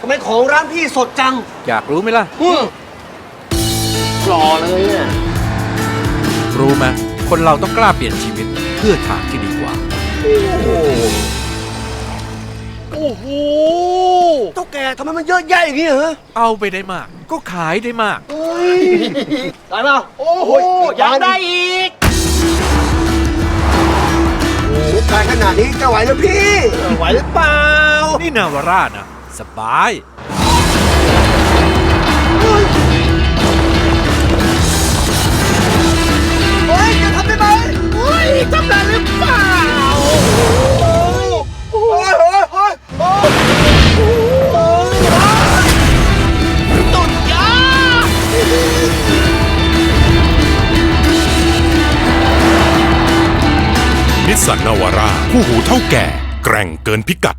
ทำไมของร้านพี่สดจังอยากรู้ไหมล่ะ อืมหล่อเลยเนี่ย รู้ไหมคนเราต้องกล้าเปลี่ยนชีวิตเพื่อทางที่ดีกว่า โอ้โหเท่าแกทำไมมันเยอะแยะอย่างนี้เหรอเอาไปได้มาก ก็ขายได้มาก เฮ้ยได้เปล่าโอ้โหอยากได้อีกโอ้โหขายขนาดนี้จะไหวแล้วพี่ ไหวหรือเปล่า นี่นาวาร่านะ สบาย เฮ้ยจะทำได้ไหมเฮ้ยทำได้หรือเปล่าโอ้ยโอ้ยโอ้ยโอ้ยโอ้ยตุ่นยานิสสันนาวาร่าคู่หูเท่าแก่ แกร่งเกินพิกัด